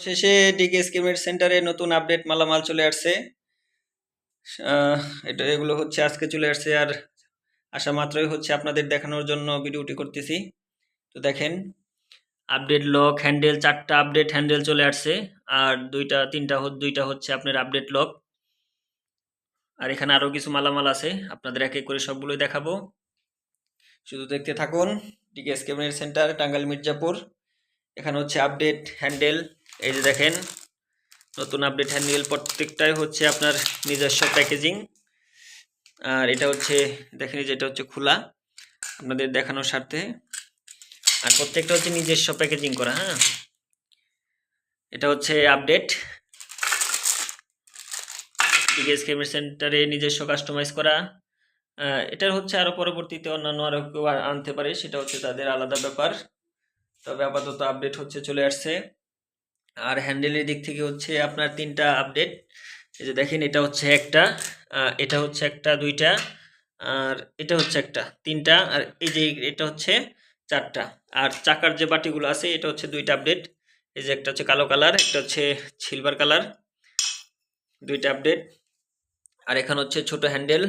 শেষে ডিকে স্কিমের সেন্টারে নতুন আপডেট মালামাল চলে আসছে। এটা এগুলো হচ্ছে আজকে চলে আসছে আর আসা মাত্রই হচ্ছে আপনাদের দেখানোর জন্য ভিডিওটি করতেছি। তো দেখেন আপডেট লক হ্যান্ডেল চারটা আপডেট হ্যান্ডেল চলে আসছে আর দুইটা, তিনটা দুইটা হচ্ছে আপনার আপডেট লক আর এখানে আরও কিছু মালামাল আছে, আপনাদের এক এক করে সবগুলোই দেখাবো। শুধু দেখতে থাকুন ডিকে স্কিমের সেন্টার টাঙ্গাইল মির্জাপুর। এখানে হচ্ছে আপডেট হ্যান্ডেল এই যে দেখেন, নতুন আপডেট হ্যান্ডেল প্রত্যেকটাই হচ্ছে আপনার নিজস্ব প্যাকেজিং আর এটা হচ্ছে, দেখেন এই যে এটা হচ্ছে খোলা, আপনাদের দেখানোর স্বার্থে। আর প্রত্যেকটা হচ্ছে নিজস্ব প্যাকেজিং করা হ্যাঁ? এটা হচ্ছে আপডেট ডিগেস কেমির সেন্টারে নিজস্ব কাস্টমাইজ করা। এটার হচ্ছে আরও পরবর্তীতে অন্যান্য আরও কেউ আনতে পারে, সেটা হচ্ছে তাদের আলাদা ব্যাপার। তবে আপাতত আপডেট হচ্ছে চলে আসছে। আর হ্যান্ডেলের দিক থেকে হচ্ছে আপনার তিনটা আপডেট এই যে দেখেন, এটা হচ্ছে একটা এটা হচ্ছে একটা, দুইটা, আর এটা হচ্ছে একটা, তিনটা, আর এই যে এটা হচ্ছে চারটা। আর চাকার যে বাটিগুলো আছে, এটা হচ্ছে দুইটা আপডেট এই যে একটা হচ্ছে কালো কালার, একটা হচ্ছে সিলভার কালার, দুইটা আপডেট আর এখানে হচ্ছে ছোট হ্যান্ডেল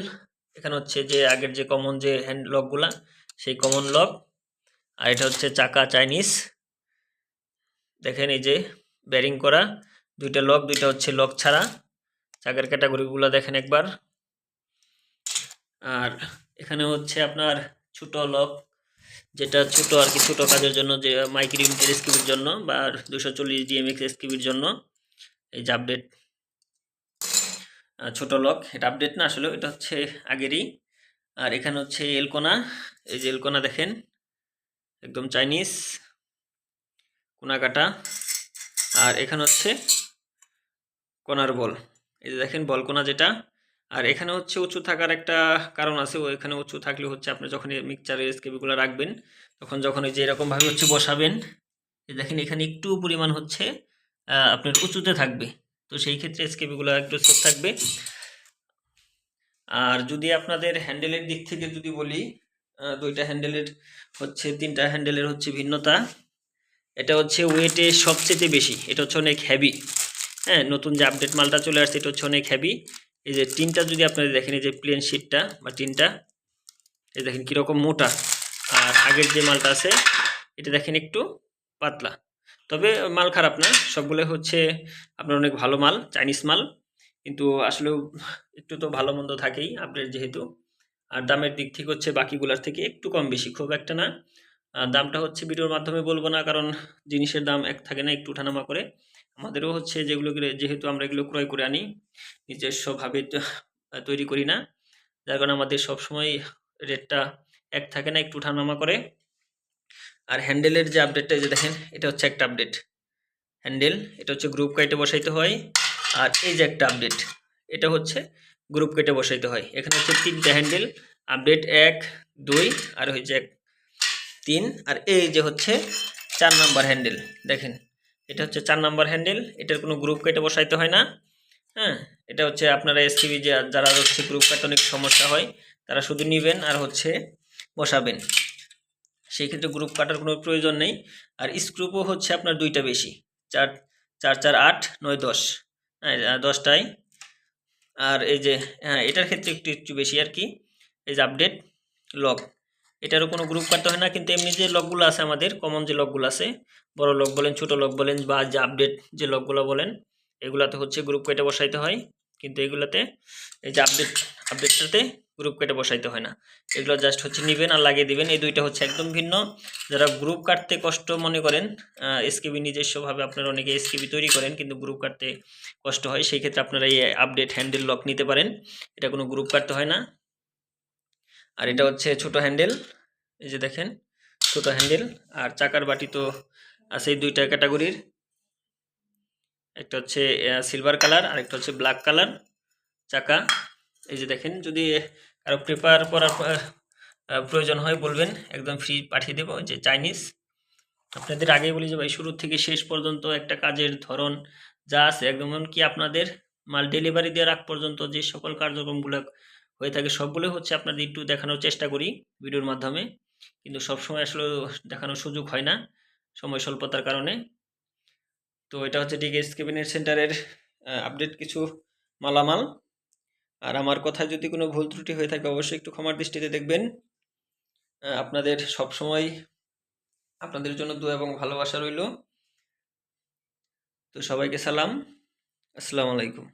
এখানে হচ্ছে যে আগের যে কমন যে হ্যান্ড লকগুলা সেই কমন লক আর এটা হচ্ছে চাকা চাইনিজ দেখেন এই যে ব্যারিং করা, দুইটা লক দুইটা হচ্ছে লক ছাড়া। চাকার ক্যাটাগরিগুলো দেখেন একবার। আর এখানে হচ্ছে আপনার ছোট লক যেটা ছোট আর কি, ছোট কাজের জন্য যে মাইক্রো ইউনিটের এসকিবির জন্য বা দুশো চল্লিশ ডিএমএক্স এসকিবির জন্য। এই যে আপডেট ছোট লক এটা আপডেট না, আসলে এটা হচ্ছে আগেরই। আর এখানে হচ্ছে এলকোনা, এই যে এলকোনা দেখেন, একদম চাইনিজ কোনা কাটা আর এখানে হচ্ছে কোনার বল। এই যে দেখেন বল কোনা যেটা, আর এখানে হচ্ছে উঁচু থাকার একটা কারণ আছে। ও এখানে উঁচু থাকলে হচ্ছে আপনি যখন মিক্সচারের স্কেপগুলো রাখবেন, তখন যখন এই যে এরকমভাবে হচ্ছে বসাবেন দেখেন এখানে একটু পরিমাণ হচ্ছে আপনার উঁচুতে থাকবে। তো সেই ক্ষেত্রে স্কেপগুলো একটু সেফ থাকবে। আর যদি আপনাদের হ্যান্ডেলের দিক থেকে যদি বলি দুইটা হ্যান্ডেলের হচ্ছে, তিনটা হ্যান্ডেলের হচ্ছে ভিন্নতা। এটা হচ্ছে ওয়েটে সবচেয়ে বেশি। এটা হচ্ছে অনেক হ্যাভি হ্যাঁ নতুন যে আপডেট মালটা চলে আসছে, এটা হচ্ছে অনেক হ্যাভি এই যে টিনটা যদি আপনারা দেখেন, এই যে প্লেন শিটটা বা টিনটা, এই দেখেন কীরকম মোটা। আর আগের যে মালটা আছে, এটা দেখেন একটু পাতলা। তবে মাল খারাপ না, সবগুলো হচ্ছে আপনার অনেক ভালো মাল চাইনিজ মাল। কিন্তু আসলেও একটু তো ভালো মন্দ থাকেই আপডেট যেহেতু। আর দামের দিক থেকে হচ্ছে বাকিগুলোর থেকে একটু কম বেশি, খুব একটা না। দামটা হচ্ছে ভিডিওর মাধ্যমে বলব না, কারণ জিনিসের দাম এক থাকে না, একটু উঠানামা করে। আমাদেরও হচ্ছে যেগুলো যেহেতু আমরা এগুলো ক্রয় করে আনি, নিজস্বভাবে তৈরি করি না, যার কারণে আমাদের সবসময় রেটটা এক থাকে না, একটু উঠানামা করে। আর হ্যান্ডেলের যে আপডেটটা যে দেখেন, এটা হচ্ছে একটা আপডেট হ্যান্ডেল, এটা হচ্ছে গ্রুপ কাইটে বসাইতে হয়। আর এই যে একটা আপডেট এটা হচ্ছে গ্রুপ কেটে বসাইতে হয়। এখানে হচ্ছে তিনটা হ্যান্ডেল আপডেট এক, দুই, আর হচ্ছে এক তিন আর এই যে হচ্ছে চার নাম্বার হ্যান্ডেল, দেখেন, এটা হচ্ছে চার নাম্বার হ্যান্ডেল, এটার কোনো গ্রুপ কেটে বসাইতে হয় না হ্যাঁ এটা হচ্ছে আপনারা এসটিভি যে যারা হচ্ছে গ্রুপ কাটে অনেক সমস্যা হয়, তারা শুধু নেবেন আর হচ্ছে বসাবেন। সেই ক্ষেত্রে গ্রুপ কাটার কোনো প্রয়োজন নেই, আর স্ক্রুপও হচ্ছে আপনার দুইটা বেশি, চার চার চার, আট, নয়, দশ হ্যাঁ দশটায়। আর এই যে হ্যাঁ এটার ক্ষেত্রে একটু একটু বেশি আর কি, এই যে আপডেট লক এটারও কোনো গ্রুপ কাটতে হয় না, কিন্তু এমনি যে লকগুলো আছে আমাদের কমন যে লকগুলো আছে, বড় লক বলেন, ছোট লক বলেন, বা যে আপডেট যে লকগুলো বলেন, এগুলাতে হচ্ছে গ্রুপ কেটে বসাইতে হয়। কিন্তু এগুলাতে, এই যে আপডেট আপডেটটাতে গ্রুপ কেটে বসাইতে হয় না। এগুলো জাস্ট হচ্ছে নেবেন আর লাগিয়ে দিবেন। এই দুইটা হচ্ছে একদম ভিন্ন। যারা গ্রুপ কাটতে কষ্ট মনে করেন এসকেবি নিজস্বভাবে আপনারা অনেকে এসকেবি তৈরি করেন, কিন্তু গ্রুপ কাটতে কষ্ট হয়, সেই ক্ষেত্রে আপনারা এই আপডেট হ্যান্ডেল লক নিতে পারেন। এটা কোনো গ্রুপ কাটতে হয় না। আর এটা হচ্ছে ছোট হ্যান্ডেল এই যে দেখেন ছোট হ্যান্ডেল আর চাকার বাটি তো আছে দুইটা ক্যাটাগরির একটা হচ্ছে সিলভার কালার আর একটা হচ্ছে ব্ল্যাক কালার চাকা। এই যে দেখেন, যদি কারও প্রেপার করার প্রয়োজন হয় বলবেন, একদম ফ্রি পাঠিয়ে দেবো। যে চাইনিজ আপনাদের আগেই বলি যে ভাই, শুরু থেকে শেষ পর্যন্ত একটা কাজের ধরন যা আছে, একদম কি আপনাদের মাল ডেলিভারি দেওয়ার আগ পর্যন্ত যে সকল কার্যক্রমগুলো হয়ে থাকে সবগুলো হচ্ছে আপনাদের একটু দেখানোর চেষ্টা করি ভিডিওর মাধ্যমে। কিন্তু সবসময় আসলে দেখানোর সুযোগ হয় না সময় স্বল্পতার কারণে। তো এটা হচ্ছে ডিগেস ক্যাবিনেট সেন্টারের আপডেট কিছু মালামাল। আর আমার কথায় যদি কোনো ভুল ত্রুটি হয়ে থাকে অবশ্যই একটু ক্ষমার দৃষ্টিতে দেখবেন। আপনাদের সব সময় আপনাদের জন্য দোয়া এবং ভালোবাসা রইল। তো সবাইকে সালাম। আসসালামু আলাইকুম।